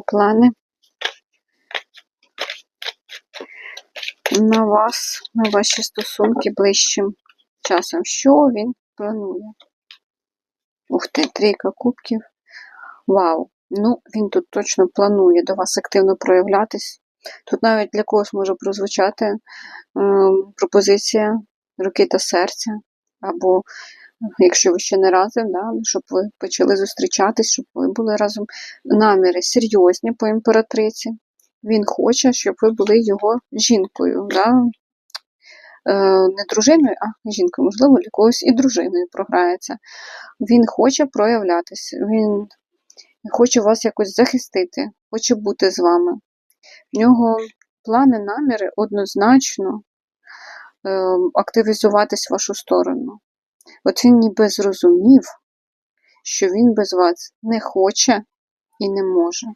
плани на вас, на ваші стосунки ближчим часом. Що він планує? Ух ти, трійка кубків. Вау! Ну, він тут точно планує до вас активно проявлятись. Тут навіть для когось може прозвучати е, пропозиція руки та серця, або якщо ви ще не разом, да, щоб ви почали зустрічатись, щоб ви були разом. Наміри серйозні по імператриці. Він хоче, щоб ви були його жінкою. Да? Е, не дружиною, а жінкою, можливо, для когось і дружиною програється. Він хоче проявлятися, він хоче вас якось захистити, хоче бути з вами. В нього плани, наміри однозначно е, активізуватись в вашу сторону. От він ніби зрозумів, що він без вас не хоче і не може.